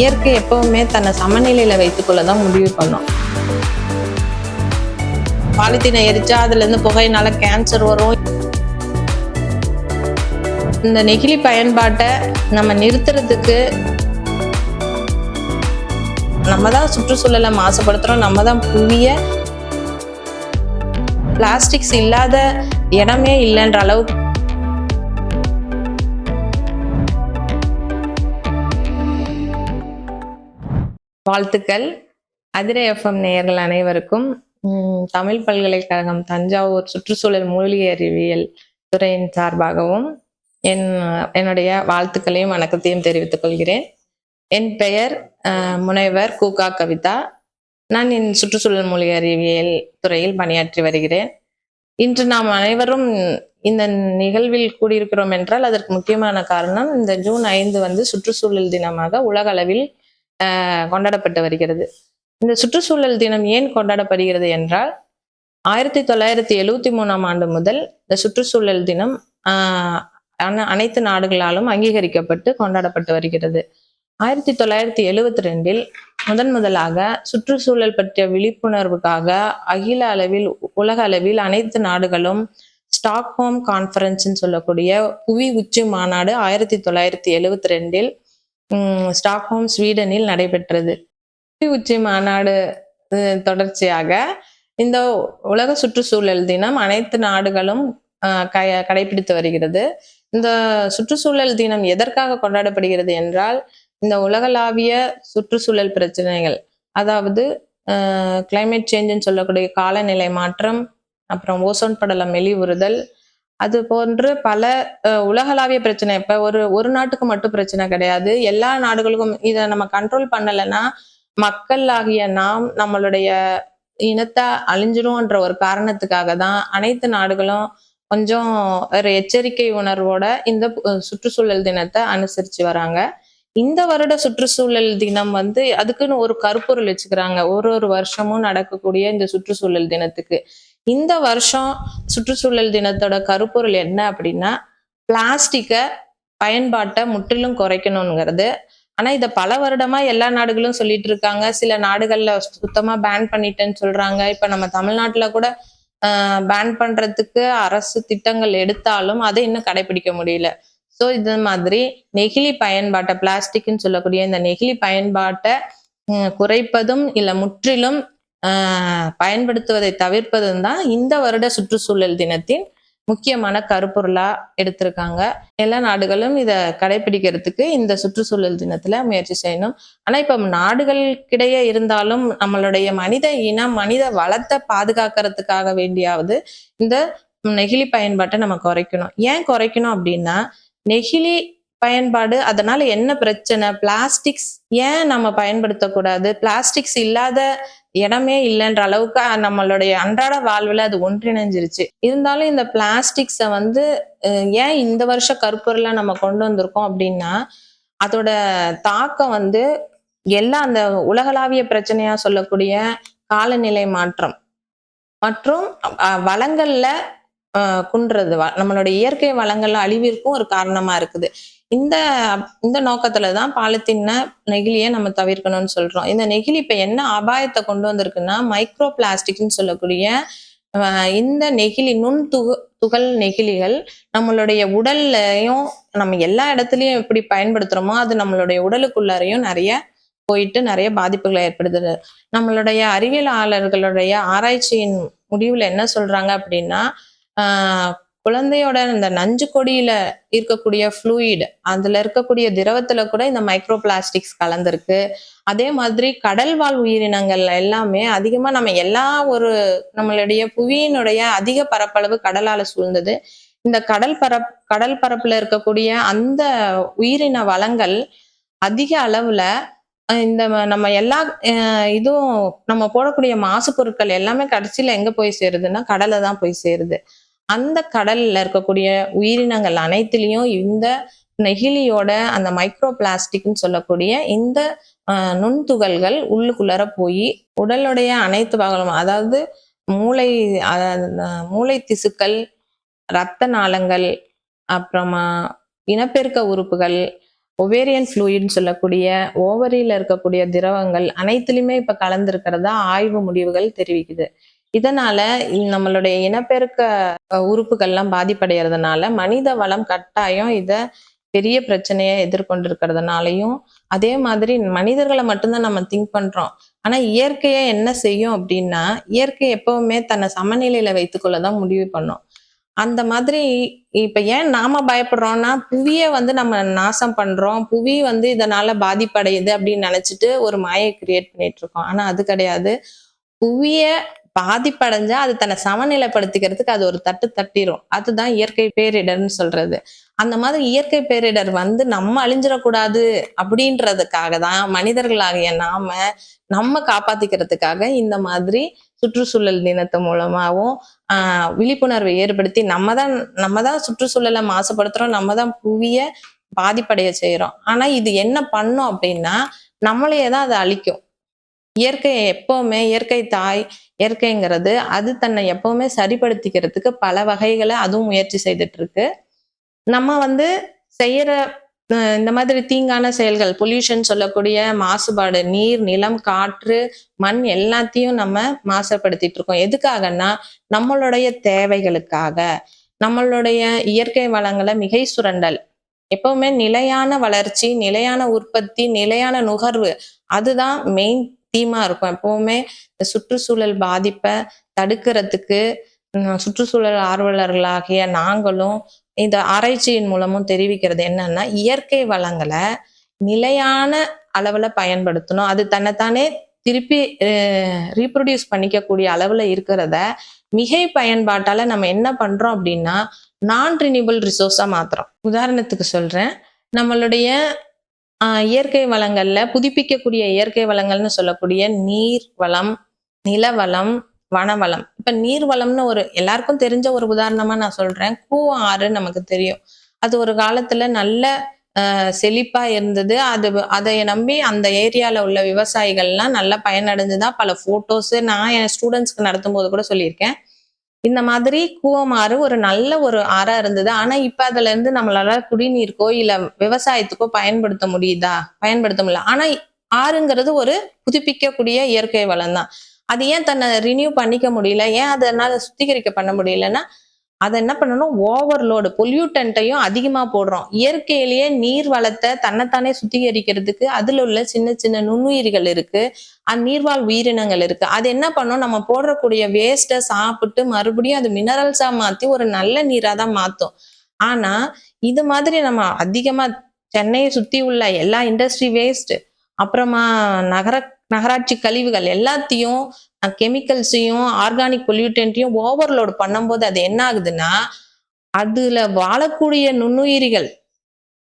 இயற்கை எப்பவுமே தன்னை சமநிலையில வைத்துக்கொள்ள தான் முடிவு பண்ணும். பாலித்தீனை எரிச்சா அதுல இருந்து புகையினால கேன்சர் வரும். இந்த நெகிழி பயன்பாட்டை நம்ம நிறுத்துறதுக்கு நம்ம தான் சுற்றுச்சூழலை மாசுபடுத்துறோம். நம்ம தான் புவிய பிளாஸ்டிக்ஸ் இல்லாத இடமே இல்லைன்ற அளவுக்கு வாழ்த்துக்கள். அதிரை எஃப்எம் நேயர்கள் அனைவருக்கும் தமிழ் பல்கலைக்கழகம் தஞ்சாவூர் சுற்றுச்சூழல் மூலிகை அறிவியல் துறையின் சார்பாகவும் என் என்னுடைய வாழ்த்துக்களையும் வணக்கத்தையும் தெரிவித்துக் கொள்கிறேன். என் பெயர் முனைவர் கூகா கவிதா. நான் என் சுற்றுச்சூழல் மூலிகை அறிவியல் துறையில் பணியாற்றி வருகிறேன். இன்று நாம் அனைவரும் இந்த நிகழ்வில் கூடியிருக்கிறோம் என்றால் அதற்கு முக்கியமான காரணம் இந்த ஜூன் ஐந்து வந்து சுற்றுச்சூழல் தினமாக உலக அளவில் கொண்டாடப்பட்டு வருகிறது. இந்த சுற்றுச்சூழல் தினம் ஏன் கொண்டாடப்படுகிறது என்றால் ஆயிரத்தி தொள்ளாயிரத்தி எழுவத்தி மூணாம் ஆண்டு முதல் இந்த சுற்றுச்சூழல் தினம் அனைத்து நாடுகளாலும் அங்கீகரிக்கப்பட்டு கொண்டாடப்பட்டு வருகிறது. ஆயிரத்தி தொள்ளாயிரத்தி எழுவத்தி ரெண்டில் முதன் முதலாக சுற்றுச்சூழல் பற்றிய விழிப்புணர்வுக்காக அகில அளவில் உலக அளவில் அனைத்து நாடுகளும் ஸ்டாக்ஹோம் கான்ஃபரன்ஸ்ன்னு சொல்லக்கூடிய புவி உச்சி மாநாடு ஆயிரத்தி தொள்ளாயிரத்தி எழுவத்தி ரெண்டில் ஸ்டாக்ஹோம் ஸ்வீடனில் நடைபெற்றது. உச்சி மாநாடு தொடர்ச்சியாக இந்த உலக சுற்றுச்சூழல் தினம் அனைத்து நாடுகளும் க- கடைபிடித்து வருகிறது. இந்த சுற்றுச்சூழல் தினம் எதற்காக கொண்டாடப்படுகிறது என்றால் இந்த உலகளாவிய சுற்றுச்சூழல் பிரச்சனைகள் அதாவது கிளைமேட் சேஞ்சுன்னு சொல்லக்கூடிய காலநிலை மாற்றம் அப்புறம் ஓசோன் படலம் மெலிவுறுதல் அது போன்று பல உலகளாவிய பிரச்சனை. இப்ப ஒரு ஒரு நாட்டுக்கு மட்டும் பிரச்சனை கிடையாது. எல்லா நாடுகளுக்கும் இதை நம்ம கண்ட்ரோல் பண்ணலைன்னா மக்கள் ஆகிய நாம் நம்மளுடைய இனத்தை அழிஞ்சிடும்ன்ற ஒரு காரணத்துக்காக தான் அனைத்து நாடுகளும் கொஞ்சம் ஒரு எச்சரிக்கை உணர்வோட இந்த சுற்றுச்சூழல் தினத்தை அனுசரிச்சு வராங்க. இந்த வருட சுற்றுச்சூழல் தினம் வந்து அதுக்குன்னு ஒரு கருப்பொருள் வச்சுக்கிறாங்க. ஒரு ஒரு வருஷமும் நடக்கக்கூடிய இந்த சுற்றுச்சூழல் தினத்துக்கு. இந்த வருஷம் சுற்றுச்சூழல் தினத்தோட கருப்பொருள் என்ன அப்படின்னா பிளாஸ்டிக்கை பயன்பாட்டை முற்றிலும் குறைக்கணுங்கிறது ஆனா இதை பல வருடமா எல்லா நாடுகளும் சொல்லிட்டு இருக்காங்க. சில நாடுகள்ல சுத்தமா பேன் பண்ணிட்டேன்னு சொல்றாங்க. இப்ப நம்ம தமிழ்நாட்டுல கூட பேன் பண்றதுக்கு அரசு திட்டங்கள் எடுத்தாலும் அதை இன்னும் கடைபிடிக்க முடியல. ஸோ இது மாதிரி நெகிழி பயன்பாட்டை பிளாஸ்டிக்னு சொல்லக்கூடிய இந்த நெகிழி பயன்பாட்டை குறைப்பதும் இல்லை முற்றிலும் பயன்படுத்துவதை தவிர்ப்பதும் தான் இந்த வருட சுற்றுச்சூழல் தினத்தின் முக்கியமான கருப்பொருளா எடுத்திருக்காங்க. எல்லா நாடுகளும் இதை கடைபிடிக்கிறதுக்கு இந்த சுற்றுச்சூழல் தினத்துல முயற்சி செய்யணும். ஆனா இப்ப நாடுகளுக்கிடையே இருந்தாலும் நம்மளுடைய மனித இனம் மனித வளத்தை பாதுகாக்கிறதுக்காக வேண்டியாவது இந்த நெகிழி பயன்பாட்டை நம்ம குறைக்கணும். ஏன் குறைக்கணும் அப்படின்னா நெகிழி பயன்பாடு அதனால என்ன பிரச்சனை? பிளாஸ்டிக்ஸ் ஏன் நம்ம பயன்படுத்தக்கூடாது? பிளாஸ்டிக்ஸ் இல்லாத இடமே இல்லைன்ற அளவுக்கு நம்மளுடைய அன்றாட வாழ்வில் அது ஒன்றிணைஞ்சிருச்சு. இருந்தாலும் இந்த பிளாஸ்டிக்ஸை வந்து ஏன் இந்த வருஷ கருப்பொருளை நம்ம கொண்டு வந்திருக்கோம் அப்படின்னா அதோட தாக்கம் வந்து எல்லா அந்த உலகளாவிய பிரச்சனையா சொல்லக்கூடிய காலநிலை மாற்றம். மற்றும் வளங்கள்ல அஹ், குன்றது நம்மளோட நம்மளுடைய இயற்கை வளங்கள்ல அழிவிற்கும் ஒரு காரணமா இருக்குது. இந்த இந்த நோக்கத்துல தான் பாலித்தீன நெகிழியை நம்ம தவிர்க்கணும்னு சொல்றோம். இந்த நெகிழி இப்ப என்ன அபாயத்தை கொண்டு வந்திருக்குன்னா மைக்ரோ பிளாஸ்டிக்னு சொல்லக்கூடிய இந்த நெகிழி நுண் துகு துகள் நெகிழிகள் நம்மளுடைய உடல்லையும் நம்ம எல்லா இடத்துலையும் எப்படி பயன்படுத்துறோமோ அது நம்மளுடைய உடலுக்குள்ளாரையும் நிறைய போயிட்டு நிறைய பாதிப்புகளை ஏற்படுத்துது. நம்மளுடைய அறிவியலாளர்களுடைய ஆராய்ச்சியின் முடிவுல என்ன சொல்றாங்க அப்படின்னா குழந்தையோட இந்த நஞ்சு கொடியில இருக்கக்கூடிய ஃப்ளூயிட் அதுல இருக்கக்கூடிய திரவத்துல கூட இந்த மைக்ரோ பிளாஸ்டிக்ஸ் கலந்திருக்கு. அதே மாதிரி கடல் வாழ் உயிரினங்கள் எல்லாமே அதிகமா நம்ம எல்லா ஒரு நம்மளுடைய புவியினுடைய அதிக பரப்பளவு கடலால சூழ்ந்தது. இந்த கடல் பரப் கடல் பரப்புல இருக்கக்கூடிய அந்த உயிரின வளங்கள் அதிக அளவுல இந்த நம்ம எல்லா இதுவும் நம்ம போடக்கூடிய மாசு பொருட்கள் எல்லாமே கடைசியில எங்க போய் சேருதுன்னா கடலை தான் போய் சேருது. அந்த கடல்ல இருக்கக்கூடிய உயிரினங்கள் அனைத்திலையும் இந்த நெகிழியோட அந்த மைக்ரோ பிளாஸ்டிக்னு சொல்லக்கூடிய இந்த நுண்துகள்கள் உள்ளுக்குள்ளார போய் உடலுடைய அனைத்து பாகங்களும் அதாவது மூளை மூளை திசுக்கள் இரத்த நாளங்கள் அப்புறமா இனப்பெருக்க உறுப்புகள் ஒவேரியன் ஃப்ளூயிட்னு சொல்லக்கூடிய ஓவரியில் இருக்கக்கூடிய திரவங்கள் அனைத்துலையுமே இப்போ கலந்துருக்கிறதா ஆய்வு முடிவுகள் தெரிவிக்குது. இதனால நம்மளுடைய இனப்பெருக்க உறுப்புகள்லாம் பாதிப்படைகிறதுனால மனித வளம் கட்டாயம் இத பெரிய பிரச்சனையை எதிர்கொண்டிருக்கிறதுனாலையும் அதே மாதிரி மனிதர்களை மட்டும்தான் நம்ம திங்க் பண்றோம். ஆனா இயற்கையை என்ன செய்யும் அப்படின்னா இயற்கை எப்பவுமே தன்னை சமநிலையில வைத்துக்கொள்ளதான் முடிவு பண்ணும். அந்த மாதிரி இப்ப ஏன் நாம பயப்படுறோம்னா புவிய வந்து நம்ம நாசம் பண்றோம் புவி வந்து இதனால பாதிப்படையுது அப்படின்னு நினைச்சிட்டு ஒரு மாயை கிரியேட் பண்ணிட்டு இருக்கோம். ஆனா அது கிடையாது. புவிய பாதிப்படைஞ்சா அது தன்னை சமநிலைப்படுத்திக்கிறதுக்கு அது ஒரு தட்டு தட்டிரும். அதுதான் இயற்கை பேரிடர்னு சொல்றது. அந்த மாதிரி இயற்கை பேரிடர் வந்து நம்ம அழிஞ்சிடக்கூடாது அப்படின்றதுக்காக தான் மனிதர்களாகிய நாம நம்ம காப்பாத்திக்கிறதுக்காக இந்த மாதிரி சுற்றுச்சூழல் தினத்து மூலமாகவும் ஆஹ் விழிப்புணர்வை ஏற்படுத்தி நம்ம தான் நம்ம தான் சுற்றுச்சூழலை மாசுபடுத்துறோம் நம்ம தான் புவிய பாதிப்படைய செய்யறோம் ஆனா இது என்ன பண்ணும் அப்படின்னா நம்மளையே தான் அதை அழிக்கும். இயற்கையை எப்பவுமே இயற்கை தாய் இயற்கைங்கிறது அது தன்னை எப்பவுமே சரிப்படுத்திக்கிறதுக்கு பல வகைகளை அதுவும் முயற்சி செய்துட்டு இருக்கு நம்ம வந்து செய்யற இந்த மாதிரி தீங்கான செயல்கள் பொல்யூஷன் சொல்லக்கூடிய மாசுபாடு நீர் நிலம் காற்று மண் எல்லாத்தையும் நம்ம மாசுபடுத்திட்டு இருக்கோம் எதுக்காகன்னா நம்மளுடைய தேவைகளுக்காக. நம்மளுடைய இயற்கை வளங்களை மிகை சுரண்டல். எப்பவுமே நிலையான வளர்ச்சி நிலையான உற்பத்தி நிலையான நுகர்வு அதுதான் மெயின் தீமா இருக்கும். எப்பவுமே இந்த சுற்றுச்சூழல் பாதிப்பை தடுக்கிறதுக்கு சுற்றுச்சூழல் ஆர்வலர்களாகிய நாங்களும் இந்த ஆராய்ச்சியின் மூலமும் தெரிவிக்கிறது என்னன்னா இயற்கை வளங்களை நிலையான அளவுல பயன்படுத்தணும். அது தன்னைத்தானே திருப்பி ரீப்ரொடியூஸ் பண்ணிக்கக்கூடிய அளவுல இருக்கிறத மிகை பயன்பாட்டால நம்ம என்ன பண்றோம் அப்படின்னா நான் ரினியூபிள் ரிசோர்ஸா மாத்துறோம். உதாரணத்துக்கு சொல்றேன். நம்மளுடைய இயற்கை வளங்கள்ல புதுப்பிக்கக்கூடிய இயற்கை வளங்கள்னு சொல்லக்கூடிய நீர் வளம் நிலவளம் வனவளம். இப்ப நீர் வளம்னு ஒரு எல்லாருக்கும் தெரிஞ்ச ஒரு உதாரணமா நான் சொல்றேன். கூ ஆறு நமக்கு தெரியும். அது ஒரு காலத்துல நல்ல செழிப்பாக செழிப்பா இருந்தது. அது அதை நம்பி அந்த ஏரியால உள்ள விவசாயிகள்லாம் நல்லா பயனடைஞ்சுதான் பல போட்டோஸ் நான் என் ஸ்டூடெண்ட்ஸ்க்கு நடத்தும் போது கூட சொல்லியிருக்கேன். இந்த மாதிரி கூவமாறு ஒரு நல்ல ஒரு ஆறா இருந்தது. ஆனா இப்ப அதுல இருந்து நம்மளால குடிநீருக்கோ இல்ல விவசாயத்துக்கோ பயன்படுத்த முடியுதா? பயன்படுத்த முடியல. ஆனா ஆறுங்கிறது ஒரு புதுப்பிக்கக்கூடிய இயற்கை வளம் தான் அது ஏன் தன்னை ரினியூ பண்ணிக்க முடியல? ஏன் அதனால சுத்திகரிக்க பண்ண முடியலன்னா அதை என்ன பண்ணணும்? ஓவர்லோடு பொல்யூட்டன்ட்டையும் அதிகமாக போடுறோம். இயற்கையிலேயே நீர் வளத்தை தன்னைத்தானே சுத்திகரிக்கிறதுக்கு அதில் உள்ள சின்ன சின்ன நுண்ணுயிர்கள் இருக்கு. அந்த நீர்வாழ் உயிரினங்கள் இருக்கு. அது என்ன பண்ணும்? நம்ம போடுறக்கூடிய வேஸ்ட்டை சாப்பிட்டு மறுபடியும் அது மினரல்ஸா மாத்தி ஒரு நல்ல நீரா தான் மாத்தும். ஆனா இது மாதிரி நம்ம அதிகமா சென்னையை சுத்தி உள்ள எல்லா இண்டஸ்ட்ரி வேஸ்ட் அப்புறமா நகர நகராட்சி கழிவுகள் எல்லாத்தையும் கெமிக்கல்ஸையும் ஆர்கானிக் பொல்யூட்டன்ட்டையும் ஓவர்லோடு பண்ணும்போது அது என்ன ஆகுதுன்னா அதுல வாழக்கூடிய நுண்ணுயிரிகள்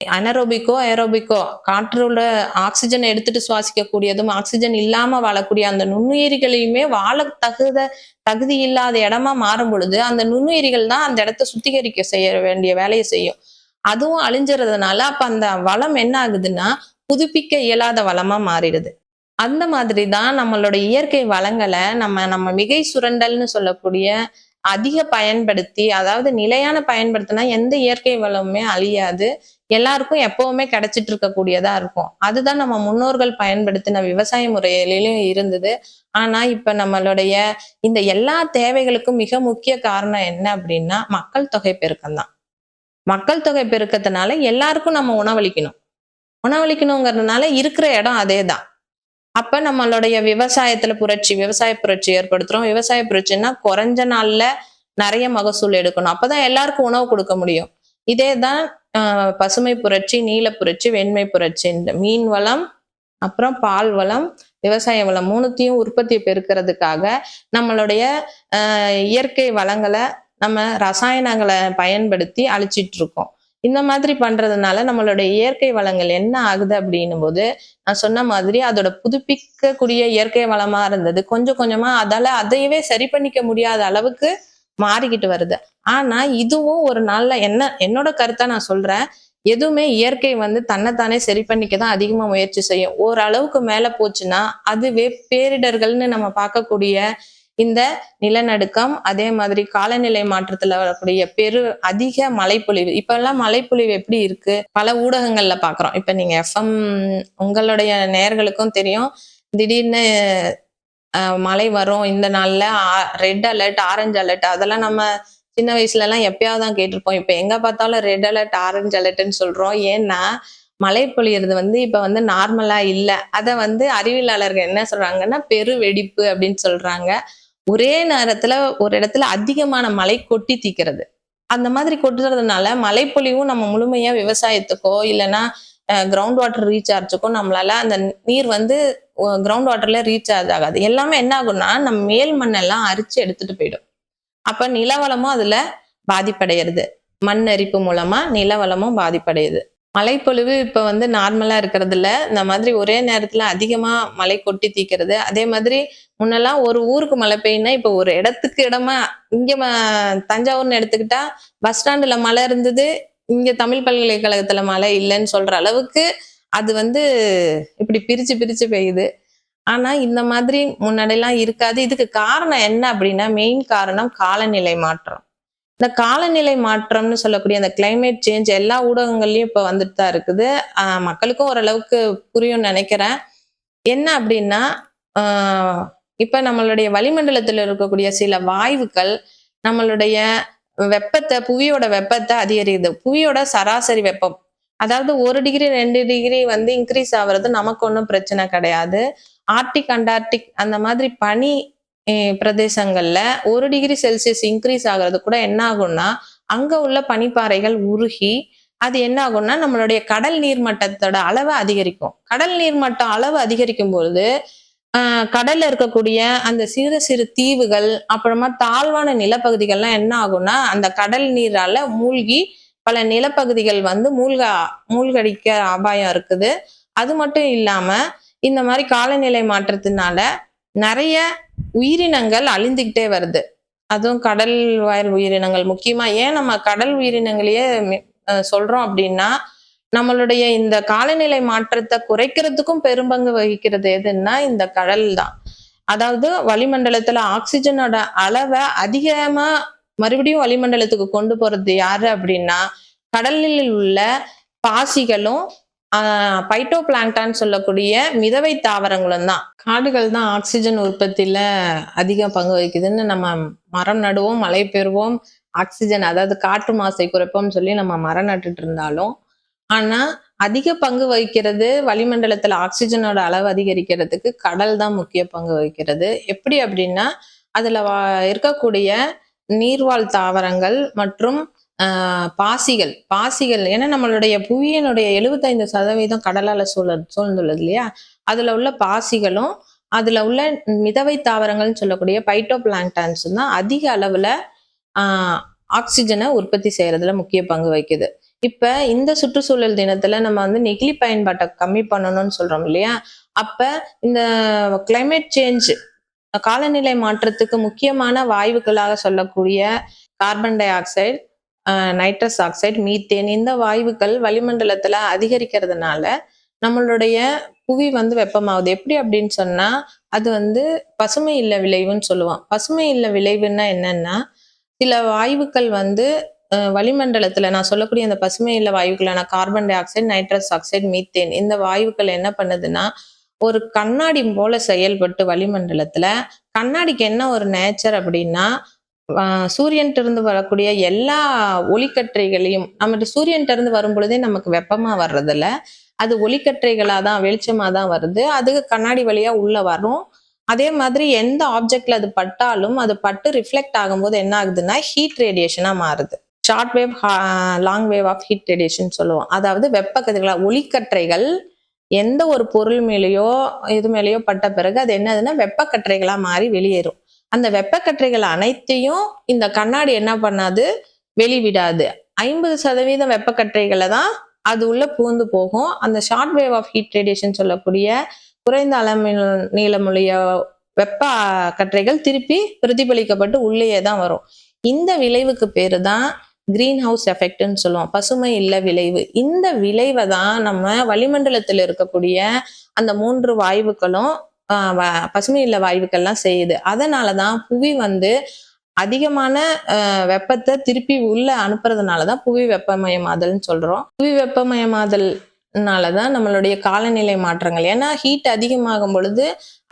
அனரோபிக்கோ ஏரோபிக்கோ காற்றுள்ள ஆக்சிஜன் எடுத்துட்டு சுவாசிக்கக்கூடியதும் ஆக்சிஜன் இல்லாம வாழக்கூடிய அந்த நுண்ணுயிரிகளையுமே வாழ தகுத தகுதி இல்லாத இடமா மாறும் பொழுது அந்த நுண்ணுயிரிகள் தான் அந்த இடத்த சுத்திகரிக்க செய்ய வேண்டிய வேலையை செய்யும். அதுவும் அழிஞ்சறதுனால அப்ப அந்த வளம் என்ன ஆகுதுன்னா புதுப்பிக்க இயலாத வளமா மாறிடுது. அந்த மாதிரி தான் நம்மளோட இயற்கை வளங்களை நம்ம நம்ம மிகை சுரண்டல்னு சொல்லக்கூடிய அதிக பயன்படுத்தி அதாவது நிலையான பயன்படுத்தினா எந்த இயற்கை வளமுமே அழியாது. எல்லாருக்கும் எப்பவுமே கிடைச்சிட்டு இருக்கக்கூடியதா இருக்கும். அதுதான் நம்ம முன்னோர்கள் பயன்படுத்தின விவசாய முறையிலும் இருந்தது. ஆனா இப்ப நம்மளுடைய இந்த எல்லா தேவைகளுக்கும் மிக முக்கிய காரணம் என்ன அப்படின்னா மக்கள் தொகை பெருக்கம் தான். மக்கள் தொகை பெருக்கத்தினால எல்லாருக்கும் நம்ம உணவளிக்கணும். உணவளிக்கணுங்கிறதுனால இருக்கிற இடம் அதே தான் அப்ப நம்மளுடைய விவசாயத்துல புரட்சி விவசாய புரட்சி ஏற்படுத்துறோம். விவசாய புரட்சின்னா குறைஞ்ச நாள்ல நிறைய மகசூல் எடுக்கணும். அப்பதான் எல்லாருக்கும் உணவு கொடுக்க முடியும். இதே தான் பசுமை புரட்சி நீல புரட்சி வெண்மை புரட்சி. இந்த மீன் வளம் அப்புறம் பால் வளம் விவசாய வளம் மூணுத்தையும் உற்பத்தி பெருக்கிறதுக்காக நம்மளுடைய இயற்கை வளங்களை நம்ம ரசாயனங்களை பயன்படுத்தி அழிச்சிட்டு இருக்கோம். இந்த மாதிரி பண்றதுனால நம்மளுடைய இயற்கை வளங்கள் என்ன ஆகுது அப்படின்னும் போது நான் சொன்ன மாதிரி அதோட புதுப்பிக்கக்கூடிய இயற்கை வளமா இருந்தது. கொஞ்சம் கொஞ்சமா அதால அதையவே சரி பண்ணிக்க முடியாத அளவுக்கு மாறிக்கிட்டு வருது. ஆனா இதுவும் ஒரு நாள்ல என்ன என்னோட கருத்தை நான் சொல்றேன். எதுவுமே இயற்கை வந்து தன்னைத்தானே சரி பண்ணிக்க தான் அதிகமா முயற்சி செய்யும். ஓரளவுக்கு மேல போச்சுன்னா அதுவே பேரிடர்கள்னு நம்ம பார்க்கக்கூடிய இந்த நிலநடுக்கம் அதே மாதிரி காலநிலை மாற்றத்துல வரக்கூடிய பெரு அதிக மழைப்பொழிவு. இப்ப எல்லாம் மழைப்பொழிவு எப்படி இருக்கு? பல ஊடகங்கள்ல பாக்குறோம். இப்ப நீங்க எஃப்எம் உங்களுடைய நேர்களுக்கும் தெரியும். திடீர்னு மழை வரும் இந்த நாள்ல ரெட் அலர்ட் ஆரஞ்சு அலர்ட் அதெல்லாம் நம்ம சின்ன வயசுல எல்லாம் எப்பயாவது தான் கேட்டிருப்போம். இப்ப எங்க பார்த்தாலும் ரெட் அலர்ட் ஆரஞ்சு அலர்ட்னு சொல்றோம். ஏன்னா மழை பொழியறது வந்து இப்ப வந்து நார்மலா இல்லை. அதை வந்து அறிவியலாளர்கள் என்ன சொல்றாங்கன்னா பெரு வெடிப்பு அப்படின்னு சொல்றாங்க. ஒரே நேரத்துல ஒரு இடத்துல அதிகமான மழை கொட்டி தீக்கிறது. அந்த மாதிரி கொட்டுறதுனால மழைப்பொழிவும் நம்ம முழுமையா விவசாயத்துக்கோ இல்லைன்னா கிரவுண்ட் வாட்டர் ரீசார்ஜுக்கோ நம்மளால அந்த நீர் வந்து கிரவுண்ட் வாட்டர்ல ரீசார்ஜ் ஆகாது. எல்லாமே என்ன ஆகும்னா நம்ம மேல் மண்ணெல்லாம் அரிச்சு எடுத்துட்டு போயிடும். அப்ப நிலவளமும் அதுல பாதிப்படைகிறது மண் அரிப்பு மூலமா நிலவளமும் பாதிப்படையுது. மழைப்பொழிவு இப்ப வந்து நார்மலா இருக்கிறது இல்ல இந்த மாதிரி ஒரே நேரத்துல அதிகமா மழை கொட்டி தீக்கிறது. அதே மாதிரி முன்னெல்லாம் ஒரு ஊருக்கு மழை பெய்யுனா இப்ப ஒரு இடத்துக்கு இடமா இங்க ம- தஞ்சாவூர்னு எடுத்துக்கிட்டா பஸ் ஸ்டாண்டுல மழை இருந்தது. இங்க தமிழ் பல்கலைக்கழகத்துல மழை இல்லைன்னு சொல்ற அளவுக்கு அது வந்து இப்படி பிரிச்சு பிரிச்சு பெய்யுது. ஆனா இந்த மாதிரி முன்னாடிலாம் இருக்காது. இதுக்கு காரணம் என்ன அப்படின்னா மெயின் காரணம் காலநிலை மாற்றம். இந்த காலநிலை மாற்றம்னு சொல்லக்கூடிய அந்த கிளைமேட் சேஞ்ச் எல்லா ஊடகங்கள்லயும் இப்ப வந்துட்டு தான் இருக்குது. மக்களுக்கும் ஓரளவுக்கு புரியும்னு நினைக்கிறேன். என்ன அப்படின்னா இப்ப நம்மளுடைய வளிமண்டலத்துல இருக்கக்கூடிய சில வாயுக்கள் நம்மளுடைய வெப்பத்தை புவியோட வெப்பத்தை அதிகரிக்குது. புவியோட சராசரி வெப்பம். அதாவது ஒரு டிகிரி ரெண்டு டிகிரி வந்து இன்க்ரீஸ் ஆகுறது நமக்கு ஒன்றும் பிரச்சனை கிடையாது. ஆர்டிக் அண்டார்டிக் அந்த மாதிரி பனி பிரதேசங்கள்ல ஒரு டிகிரி செல்சியஸ் இன்க்ரீஸ் ஆகுறது கூட என்ன ஆகும்னா அங்க உள்ள பனிப்பாறைகள் உருகி அது என்ன ஆகும்னா நம்மளுடைய கடல் நீர் மட்டத்தோட அதிகரிக்கும். கடல் நீர் மட்டம் அளவு அதிகரிக்கும் பொழுது கடல்ல இருக்கக்கூடிய அந்த சிறு சிறு தீவுகள் அப்புறமா தாழ்வான நிலப்பகுதிகள்லாம் என்ன ஆகும்னா அந்த கடல் நீரால மூழ்கி பல நிலப்பகுதிகள் வந்து மூழ்க மூழ்கடிக்க அபாயம் இருக்குது. அது மட்டும் இல்லாம இந்த மாதிரி காலநிலை மாற்றத்தினால நிறைய உயிரினங்கள் அழிந்துக்கிட்டே வருது. அதுவும் கடல் வாயில் உயிரினங்கள் முக்கியமா. ஏன் நம்ம கடல் உயிரினங்களையே சொல்றோம் அப்படின்னா நம்மளுடைய இந்த காலநிலை மாற்றத்தை குறைக்கிறதுக்கும் பெரும்பங்கு வகிக்கிறது எதுன்னா இந்த கடல் தான். அதாவது வளிமண்டலத்துல ஆக்சிஜனோட அளவை அதிகமா மறுபடியும் வளிமண்டலத்துக்கு கொண்டு போறது யாரு அப்படின்னா கடலில் உள்ள பாசிகளும் பைட்டோ பிளாங்டான் சொல்லக்கூடிய மிதவை தாவரங்களும் தான். காடுகள் தான் ஆக்சிஜன் உற்பத்தியில அதிக பங்கு வகிக்குதுன்னு நம்ம மரம் நடுவோம் மழை பெறுவோம் ஆக்சிஜன் அதாவது காற்று மாசை குறைப்போம்னு சொல்லி நம்ம மரம் நட்டுட்டு இருந்தாலும் ஆனா அதிக பங்கு வகிக்கிறது வளிமண்டலத்துல ஆக்சிஜனோட அளவு அதிகரிக்கிறதுக்கு கடல் தான் முக்கிய பங்கு வகிக்கிறது. எப்படி அப்படின்னா அதுல வா- இருக்கக்கூடிய நீர்வாழ் தாவரங்கள் மற்றும் பாசிகள். பாசிகள் ஏன்னா நம்மளுடைய புவியினுடைய எழுபத்தைந்து சதவீதம் கடலால சூழ சூழ்ந்துள்ளது இல்லையா? அதுல உள்ள பாசிகளும் அதுல உள்ள மிதவை தாவரங்கள்னு சொல்லக்கூடிய பைட்டோ பிளாங்டான்ஸ் தான் அதிக அளவுல ஆஹ், ஆக்சிஜனை உற்பத்தி செய்யறதுல முக்கிய பங்கு வகிக்குது. இப்ப இந்த சுற்றுச்சூழல் தினத்துல நம்ம வந்து நெகிழி பயன்பாட்டை கம்மி பண்ணணும்னு சொல்றோம் இல்லையா? அப்ப இந்த கிளைமேட் சேஞ்ச் காலநிலை மாற்றத்துக்கு முக்கியமான வாயுக்களாக சொல்லக்கூடிய carbon dioxide nitrous oxide methane இந்த வாயுக்கள் வளிமண்டலத்துல அதிகரிக்கிறதுனால நம்மளுடைய புவி வந்து வெப்பமாகுது. எப்படி அப்படின்னு சொன்னா அது வந்து பசுமை இல்ல விளைவுன்னு சொல்லுவோம் பசுமை இல்ல விளைவுன்னா என்னன்னா சில வாயுக்கள் வந்து வளிமண்டலத்தில் வளிமண்டலத்துல நான் சொல்லக்கூடிய அந்த பசுமை இல்ல வாயுக்களான carbon dioxide nitrous oxide methane இந்த வாயுக்கள் என்ன பண்ணுதுன்னா ஒரு கண்ணாடி போல செயல்பட்டு வளிமண்டலத்துல கண்ணாடிக்கு என்ன ஒரு நேச்சர் அப்படின்னா சூரியன்ட்டிருந்து வரக்கூடிய எல்லா ஒளிக்கற்றைகளையும் நம்மகிட்ட சூரியன்ட்ட இருந்து வரும் பொழுதே நமக்கு வெப்பமா வர்றதில்ல. அது ஒளிக்கற்றைகளா தான் வெளிச்சமாக தான் வருது. அது கண்ணாடி வழியாக உள்ளே வரும் அதே மாதிரி எந்த ஆப்ஜெக்ட்ல அது பட்டாலும் அது பட்டு ரிஃப்ளெக்ட் ஆகும்போது என்ன ஆகுதுன்னா ஹீட் ரேடியேஷனாக மாறுது. Short wave long wave of heat radiation சொல்லுவோம். அதாவது வெப்ப கதிர்களாக ஒளிக்கற்றைகள் எந்த ஒரு பொருள் மேலேயோ இது மேலேயோ பட்ட பிறகு அது என்னதுன்னா வெப்பக்கற்றைகளாக மாறி வெளியேறும். அந்த வெப்பக்கற்றைகள் அனைத்தையும் இந்த கண்ணாடி என்ன பண்ணாது? வெளிவிடாது. ஐம்பது சதவீதம் வெப்பக்கற்றைகளை தான் அது உள்ள பூந்து போகும். அந்த short wave of heat radiation சொல்லக்கூடிய குறைந்த அளவில் நீளமுடைய வெப்ப கற்றைகள் திருப்பி பிரதிபலிக்கப்பட்டு உள்ளேயே தான் வரும். இந்த விளைவுக்கு பேரு தான் கிரீன் ஹவுஸ் எஃபெக்ட்னு சொல்லுவோம். பசுமை இல்ல விளைவு. இந்த விளைவை தான் நம்ம வளிமண்டலத்தில் இருக்கக்கூடிய அந்த மூன்று வாயுக்களும் பசுமை இல்ல வாயுக்கள்லாம் செய்யுது. அதனாலதான் புவி வந்து அதிகமான வெப்பத்தை திருப்பி உள்ள அனுப்புறதுனாலதான் புவி வெப்பமயமாதல்னு சொல்றோம். புவி வெப்பமயமாதல்னாலதான் நம்மளுடைய காலநிலை மாற்றங்கள். ஏன்னா ஹீட் அதிகமாகும் பொழுது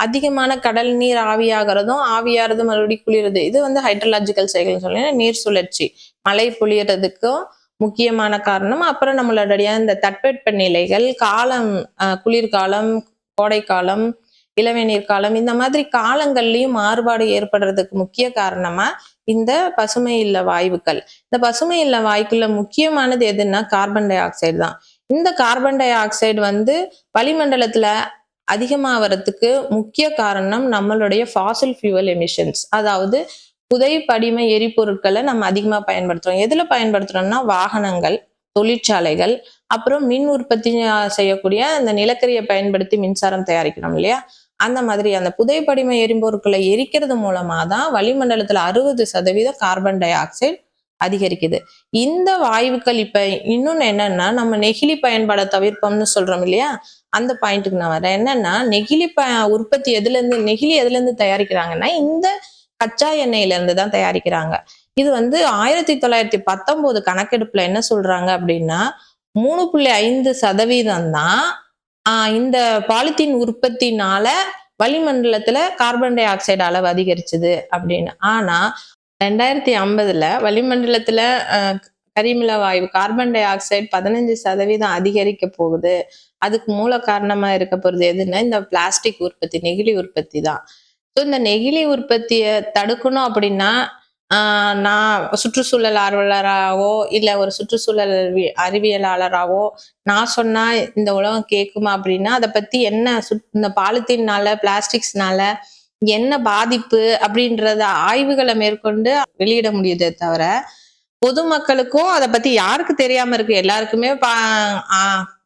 அதிகமான கடல் நீர் ஆவியாகிறதும் ஆவியாகிறது மறுபடியும் குளிருது. இது வந்து ஹைட்ரலாஜிக்கல் சைக்கிள்னு சொல்லி நீர் சுழற்சி. மழை புளியறதுக்கும் முக்கியமான காரணம். அப்புறம் நம்மளுடைய இந்த தட்பவெப்ப நிலைகள் காலம் குளிர்காலம் கோடைக்காலம் இளவேநீர் காலம் இந்த மாதிரி காலங்கள்லயும் மாறுபாடு ஏற்படுறதுக்கு முக்கிய காரணமா இந்த பசுமை இல்ல வாயுக்கள். இந்த பசுமை இல்ல வாயுக்குள்ள முக்கியமானது எதுன்னா கார்பன் டை ஆக்சைடு தான். இந்த கார்பன் டை ஆக்சைடு வந்து வளிமண்டலத்துல அதிகமாகறதுக்கு முக்கிய காரணம் நம்மளுடைய ஃபாசில் ஃபியூவல் எமிஷன்ஸ் அதாவது புதை படிம எரிபொருட்களை நம்ம அதிகமாக பயன்படுத்துகிறோம் எதில் பயன்படுத்துகிறோம்னா வாகனங்கள் தொழிற்சாலைகள் அப்புறம் மின் உற்பத்தி செய்யக்கூடிய அந்த நிலக்கரியை பயன்படுத்தி மின்சாரம் தயாரிக்கிறோம் இல்லையா? அந்த மாதிரி அந்த புதை எரிபொருட்களை எரிக்கிறது மூலமா தான் வளிமண்டலத்துல அறுபது சதவீதம் கார்பன் டை ஆக்சைடு அதிகரிக்குது. இந்த வாயுக்கள் இப்ப இன்னொன்னு என்னன்னா நம்ம நெகிழி பயன்பாட தவிர்ப்போம்னு சொல்றோம் இல்லையா? அந்த பாயிண்ட்டுக்கு நான் வரேன். என்னன்னா நெகிழி ப உற்பத்தி எதுல இருந்து நெகிழி எதுல இருந்து தயாரிக்கிறாங்கன்னா இந்த கச்சா எண்ணெயில இருந்து தான் தயாரிக்கிறாங்க. இது வந்து ஆயிரத்தி தொள்ளாயிரத்தி பத்தொன்பது கணக்கெடுப்புல என்ன சொல்றாங்க அப்படின்னா மூணு புள்ளி ஐந்து சதவீதம் தான் இந்த பாலித்தீன் உற்பத்தினால வளிமண்டலத்துல கார்பன் டை ஆக்சைடு அளவு அதிகரிச்சது அப்படின்னு. ஆனா ரெண்டாயிரத்தி ஐம்பதுல வளிமண்டலத்துல கரிமில வாயு கார்பன் டை ஆக்சைடு பதினஞ்சு சதவீதம் அதிகரிக்க போகுது. அதுக்கு மூல காரணமா இருக்க போறது எதுன்னா இந்த பிளாஸ்டிக் உற்பத்தி நெகிழி உற்பத்தி தான் ஸோ இந்த நெகிழி உற்பத்தியை தடுக்கணும் அப்படின்னா நான் சுற்றுச்சூழல் ஆர்வலராகவோ இல்லை ஒரு சுற்றுச்சூழல் அறிவியலாளராகவோ நான் சொன்னா இந்த உலகம் கேட்குமா அப்படின்னா அதை பத்தி என்ன சுத்- இந்த பாலித்தீன்னால பிளாஸ்டிக்ஸ்னால என்ன பாதிப்பு அப்படின்றத ஆய்வுகளை மேற்கொண்டு வெளியிட முடியுதே தவிர பொதுமக்களுக்கும் அதை பத்தி யாருக்கு தெரியாம இருக்கு? எல்லாருக்குமே பா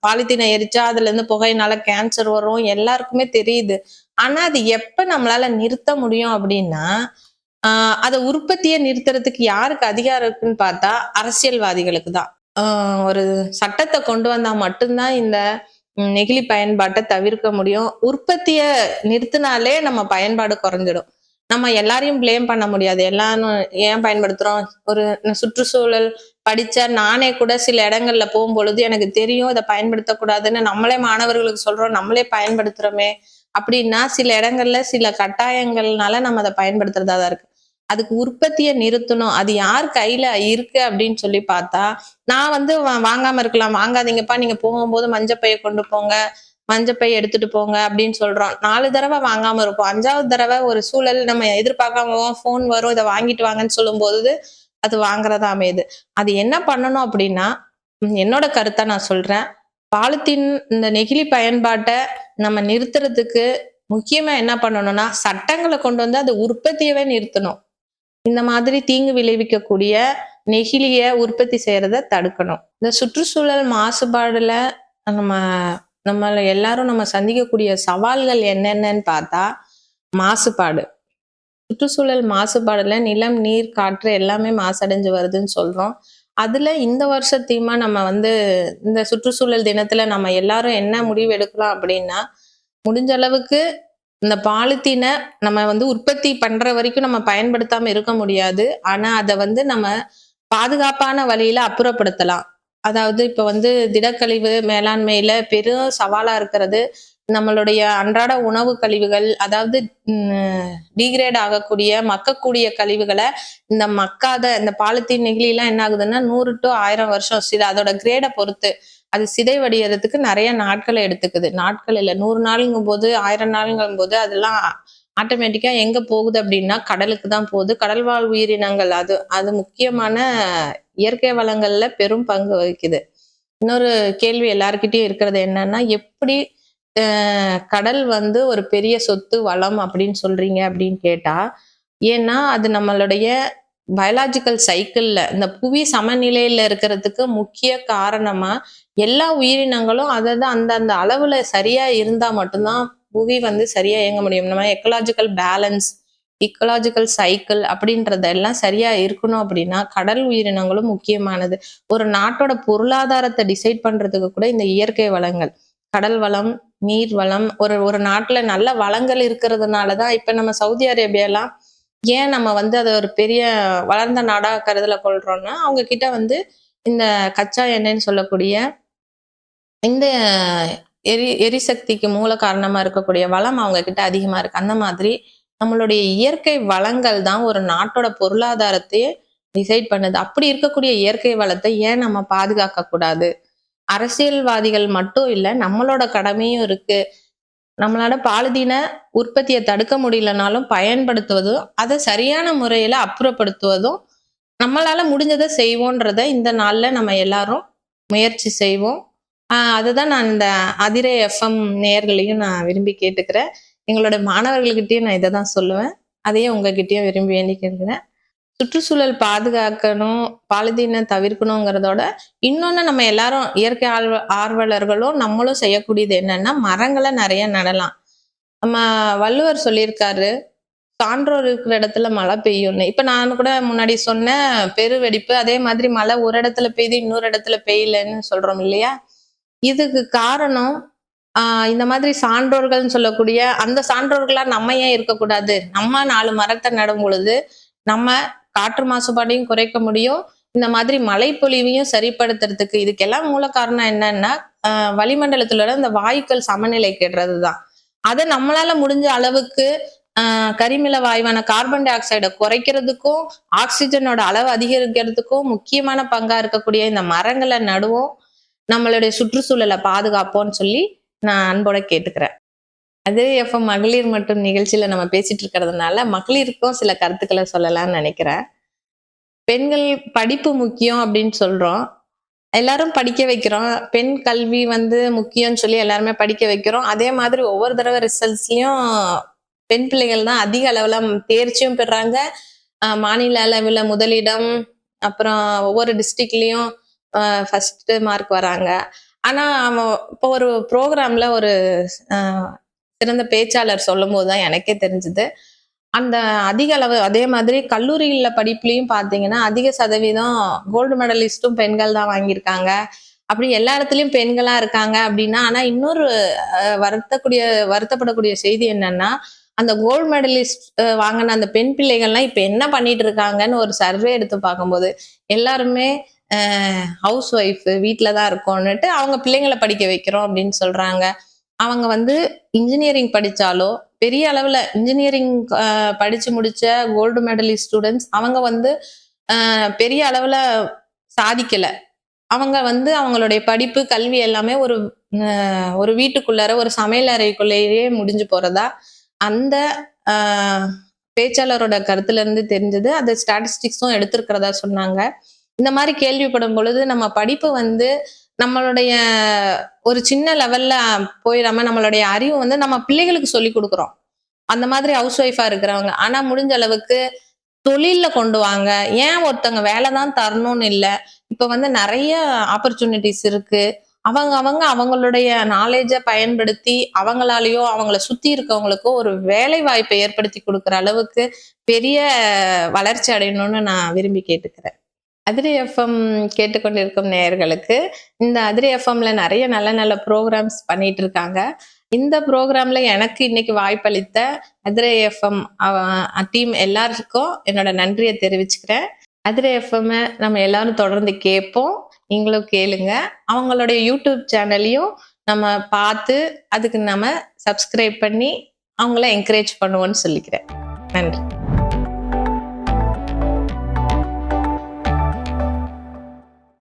பாலித்தீனை எரிச்சா அதுல இருந்து புகையினால கேன்சர் வரும் எல்லாருக்குமே தெரியுது. ஆனா அது எப்ப நம்மளால நிறுத்த முடியும் அப்படின்னா ஆஹ் அதை உற்பத்தியை நிறுத்துறதுக்கு யாருக்கு அதிகாரம் இருக்குன்னு பார்த்தா அரசியல்வாதிகளுக்கு தான் ஒரு சட்டத்தை கொண்டு வந்தா மட்டும்தான் இந்த நெகிழி பயன்பாட்டை தவிர்க்க முடியும். உற்பத்தியை நிறுத்தினாலே நம்ம பயன்பாடு குறைஞ்சிடும். நம்ம எல்லாரையும் ப்ளேம் பண்ண முடியாது. எல்லாரும் ஏன் பயன்படுத்துறோம்? ஒரு சுற்றுச்சூழல் படிச்ச நானே கூட சில இடங்கள்ல போகும்பொழுது எனக்கு தெரியும் இதை பயன்படுத்தக்கூடாதுன்னு நம்மளே மாணவர்களுக்கு சொல்றோம் நம்மளே பயன்படுத்துறோமே அப்படின்னா சில இடங்கள்ல சில கட்டாயங்கள்னால நம்ம அதை பயன்படுத்துறதா தான் இருக்கு. அதுக்கு உற்பத்தியை நிறுத்தணும். அது யார் கையில இருக்கு அப்படின்னு சொல்லி பார்த்தா நான் வந்து வா- வாங்காம இருக்கலாம். வாங்காதீங்கப்பா. நீங்க போகும்போது மஞ்சப்பையை கொண்டு போங்க. மஞ்சப்பை எடுத்துட்டு போங்க அப்படின்னு சொல்றோம். நாலு தடவை வாங்காம இருப்போம். அஞ்சாவது தடவை ஒரு சூழல் நம்ம எதிர்பார்க்காம ஃபோன் வரும். இதை வாங்கிட்டு வாங்கன்னு சொல்லும்போது அது வாங்குறதா அமையுது. அது என்ன பண்ணணும் அப்படின்னா என்னோட கருத்தை நான் சொல்றேன். பாலித்தீன் இந்த நெகிழி பயன்பாட்டை நம்ம நிறுத்துறதுக்கு முக்கியமா என்ன பண்ணணும்னா சட்டங்களை கொண்டு வந்து அது உற்பத்தியவே நிறுத்தணும். இந்த மாதிரி தீங்கு விளைவிக்கக்கூடிய நெகிழிய உற்பத்தி செய்யறத தடுக்கணும். இந்த சுற்றுச்சூழல் மாசுபாடுல நம்ம நம்மள எல்லாரும் நம்ம சந்திக்கக்கூடிய சவால்கள் என்னென்னன்னு பார்த்தா மாசுபாடு. சுற்றுச்சூழல் மாசுபாடுல நிலம் நீர் காற்று எல்லாமே மாசடைஞ்சு வருதுன்னு சொல்றோம். அதுல இந்த வருஷத்தையுமா நம்ம வந்து இந்த சுற்றுச்சூழல் தினத்துல நம்ம எல்லாரும் என்ன முடிவு எடுக்கலாம் அப்படின்னா முடிஞ்ச அளவுக்கு இந்த பாலித்தீனை நம்ம வந்து உற்பத்தி பண்ற வரைக்கும் நம்ம பயன்படுத்தாம இருக்க முடியாது. ஆனா அதை வந்து நம்ம பாதுகாப்பான வழியில அப்புறப்படுத்தலாம். அதாவது இப்ப வந்து திடக்கழிவு மேலாண்மையில பெரும் சவாலா இருக்கிறது நம்மளுடைய அன்றாட உணவு கழிவுகள் அதாவது டீக்ரேட் ஆகக்கூடிய மக்கக்கூடிய கழிவுகளை இந்த மக்காத இந்த பாலித்தீன் நெகிழிலாம் என்ன ஆகுதுன்னா நூறு டு ஆயிரம் வருஷம் சில அதோட கிரேடை பொறுத்து அது சிதைவடைகிறதுக்கு நிறைய நாட்களை எடுத்துக்குது. நாட்கள் இல்லை நூறு நாளுங்கும் போது ஆயிரம் நாளுங்கும் போது அதெல்லாம் ஆட்டோமேட்டிக்கா எங்க போகுது அப்படின்னா கடலுக்கு தான் போகுது. கடல்வாழ் உயிரினங்கள் அது அது முக்கியமான இயற்கை வளங்கள்ல பெரும் பங்கு வகிக்குது. இன்னொரு கேள்வி எல்லாருக்கிட்டையும் இருக்கிறது என்னன்னா எப்படி கடல் வந்து ஒரு பெரிய சொத்து வளம் அப்படின்னு சொல்றீங்க அப்படின்னு கேட்டா ஏன்னா அது நம்மளுடைய பயாலாஜிக்கல் சைக்கிள்ல இந்த புவி சமநிலையில இருக்கிறதுக்கு முக்கிய காரணமா எல்லா உயிரினங்களும் அதாவது அந்தந்த அளவில் அளவுல சரியா இருந்தா மட்டும்தான் புவி வந்து சரியா இயங்க முடியும். நம்ம எக்கலாஜிக்கல் பேலன்ஸ் இக்கலாஜிக்கல் சைக்கிள் அப்படின்றதெல்லாம் சரியா இருக்கணும் அப்படின்னா கடல் உயிரினங்களும் முக்கியமானது. ஒரு நாட்டோட பொருளாதாரத்தை டிசைட் பண்றதுக்கு கூட இந்த இயற்கை வளங்கள் கடல் வளம் நீர் வளம் ஒரு ஒரு நாட்டுல நல்ல வளங்கள் இருக்கிறதுனாலதான் இப்ப நம்ம சவுதி அரேபியாலாம் ஏன் நம்ம வந்து அதை ஒரு பெரிய வளர்ந்த நாடாக கருதல கொள்றோம்னா அவங்க கிட்ட வந்து இந்த கச்சா எண்ணெய்ன்னு சொல்லக்கூடிய இந்த எரி எரிசக்திக்கு மூல காரணமா இருக்கக்கூடிய வளம் அவங்க கிட்ட அதிகமா இருக்கு. அந்த மாதிரி நம்மளுடைய இயற்கை வளங்கள் தான் ஒரு நாட்டோட பொருளாதாரத்தையே டிசைட் பண்ணுது. அப்படி இருக்கக்கூடிய இயற்கை வளத்தை ஏன் நம்ம பாதுகாக்க கூடாது அரசியல்வாதிகள் மட்டும் இல்லை நம்மளோட கடமையும் இருக்கு. நம்மளால பாலுதீன உற்பத்தியை தடுக்க முடியலனாலும் பயன்படுத்துவதும் அதை சரியான முறையில அப்புறப்படுத்துவதும் நம்மளால முடிஞ்சதை செய்வோன்றத இந்த நாள்ல நம்ம எல்லாரும் முயற்சி செய்வோம். அதை அதுதான் நான் இந்த அதிரை எஃப்எம் நேயர்களையும் நான் விரும்பி கேட்டுக்கிறேன். எங்களோட மாணவர்கள்கிட்டயும் நான் இதை தான் சொல்லுவேன். அதையே உங்ககிட்டயும் விரும்பி வேண்டி கேட்கிறேன் சுற்றுச்சூழல் பாதுகாக்கணும் பாலிதீனை தவிர்க்கணுங்கிறதோட இன்னொன்னு நம்ம எல்லாரும் இயற்கை ஆர்வ ஆர்வலர்களும் நம்மளும் செய்யக்கூடியது என்னன்னா மரங்களை நிறைய நடலாம். நம்ம வள்ளுவர் சொல்லியிருக்காரு சான்றோர் இருக்கிற இடத்துல மழை பெய்யும்னு. இப்ப நான் கூட முன்னாடி சொன்னேன் பெருவெடிப்பு அதே மாதிரி மழை ஒரு இடத்துல பெய்யுது இன்னொரு இடத்துல பெய்யலன்னு சொல்றோம் இல்லையா? இதுக்கு காரணம் ஆஹ் இந்த மாதிரி சான்றோர்கள்னு சொல்லக்கூடிய அந்த சான்றோர்களா நம்ம ஏன் இருக்கக்கூடாது? நம்ம நாலு மரத்தை நடும் பொழுது நம்ம காற்று மாசுபாடையும் குறைக்க முடியும். இந்த மாதிரி மழைப்பொழிவையும் சரிப்படுத்துறதுக்கு இதுக்கெல்லாம் மூல காரணம் என்னன்னா வளிமண்டலத்துல இந்த வாயுக்கள் சமநிலை கெடுறது தான் அதை நம்மளால முடிஞ்ச அளவுக்கு கரிமில வாயுவான கார்பன் டை ஆக்சைடை குறைக்கிறதுக்கும் ஆக்சிஜனோட அளவு அதிகரிக்கிறதுக்கும் முக்கியமான பங்கா இருக்கக்கூடிய இந்த மரங்களை நடுவோம். நம்மளுடைய சுற்றுச்சூழலை பாதுகாப்போம்னு சொல்லி நான் அன்போட கேட்டுக்கிறேன். அதே எஃப்எம் மகளிர் மட்டும் நிகழ்ச்சியில நம்ம பேசிட்டு இருக்கிறதுனால மகளிருக்கும் சில கருத்துக்களை சொல்லலாம்னு நினைக்கிறேன். பெண்கள் படிப்பு முக்கியம் அப்படின்னு சொல்றோம். எல்லாரும் படிக்க வைக்கிறோம். பெண் கல்வி வந்து முக்கியம்னு சொல்லி எல்லாருமே படிக்க வைக்கிறோம். அதே மாதிரி ஒவ்வொரு தடவை ரிசல்ட்ஸ்லயும் பெண் பிள்ளைகள் தான் அதிக அளவுல தேர்ச்சியும் பெறாங்க. மாநில அளவில் முதலிடம் அப்புறம் ஒவ்வொரு டிஸ்ட்ரிக்ட்லயும் ஃபர்ஸ்ட் மார்க் வராங்க. ஆனா அவன் இப்போ ஒரு ப்ரோக்ராம்ல ஒரு சிறந்த பேச்சாளர் சொல்லும் போதுதான் எனக்கே தெரிஞ்சது. அந்த அதிக அளவு அதே மாதிரி கல்லூரியில படிப்புலையும் பார்த்தீங்கன்னா அதிக சதவீதம் கோல்டு மெடலிஸ்டும் பெண்கள் தான் வாங்கியிருக்காங்க. அப்படி எல்லா இடத்துலயும் பெண்களா இருக்காங்க அப்படின்னா ஆனா இன்னொரு வருத்தக்கூடிய வருத்தப்படக்கூடிய செய்தி என்னன்னா அந்த கோல்டு மெடலிஸ்ட் வாங்கின அந்த பெண் பிள்ளைகள்லாம் இப்போ என்ன பண்ணிட்டு இருக்காங்கன்னு ஒரு சர்வே எடுத்து பார்க்கும்போது எல்லாருமே ஹவுஸ் ஒய்ஃப் வீட்டில் தான் இருக்கோன்னுட்டு அவங்க பிள்ளைங்களை படிக்க வைக்கிறோம் அப்படின்னு சொல்றாங்க. அவங்க வந்து இன்ஜினியரிங் படித்தாலோ பெரிய அளவில் இன்ஜினியரிங் படித்து முடித்த கோல்டு மெடலிஸ்ட் ஸ்டூடெண்ட்ஸ் அவங்க வந்து பெரிய அளவில் சாதிக்கலை. அவங்க வந்து அவங்களுடைய படிப்பு கல்வி எல்லாமே ஒரு ஒரு வீட்டுக்குள்ளார ஒரு சமையல் அறைக்குள்ளேயே முடிஞ்சு போகிறதா அந்த பேச்சாளரோட கருத்துல இருந்து தெரிஞ்சது. அது ஸ்டாட்டிஸ்டிக்ஸும் எடுத்திருக்கிறதா சொன்னாங்க. இந்த மாதிரி கேள்விப்படும் பொழுது நம்ம படிப்பு வந்து நம்மளுடைய ஒரு சின்ன லெவல்ல போயிடாம நம்மளுடைய அறிவு வந்து நம்ம பிள்ளைகளுக்கு சொல்லி கொடுக்குறோம். அந்த மாதிரி ஹவுஸ் ஒய்ஃபா இருக்கிறவங்க. ஆனா முடிஞ்ச அளவுக்கு தொழில கொண்டு வாங்க. ஏன் ஒருத்தவங்க வேலை தான் தரணும்னு இல்லை? இப்ப வந்து நிறைய ஆப்பர்ச்சுனிட்டிஸ் இருக்கு. அவங்க அவங்க அவங்களுடைய நாலேஜை பயன்படுத்தி அவங்களாலேயோ அவங்கள சுத்தி இருக்கவங்களுக்கோ ஒரு வேலை வாய்ப்பை ஏற்படுத்தி கொடுக்குற அளவுக்கு பெரிய வளர்ச்சி அடையணும்னு நான் விரும்பி கேட்டுக்கிறேன். அதிரி எஃப்எம் கேட்டுக்கொண்டிருக்கும் நேயர்களுக்கு இந்த அதிரி எஃப்எம்ல நிறைய நல்ல நல்ல ப்ரோக்ராம்ஸ் பண்ணிட்டு இருக்காங்க இந்த ப்ரோக்ராம்ல எனக்கு இன்னைக்கு வாய்ப்பளித்த அதிரை எஃப்எம் டீம் எல்லாருக்கும் என்னோட நன்றியை தெரிவிச்சுக்கிறேன். அதிரை எஃப்எம் நம்ம எல்லாரும் தொடர்ந்து கேட்போம். நீங்களும் கேளுங்க. அவங்களுடைய யூடியூப் சேனலையும் நம்ம பார்த்து அதுக்கு நம்ம சப்ஸ்கிரைப் பண்ணி அவங்கள என்கரேஜ் பண்ணுவோன்னு சொல்லிக்கிறேன். நன்றி.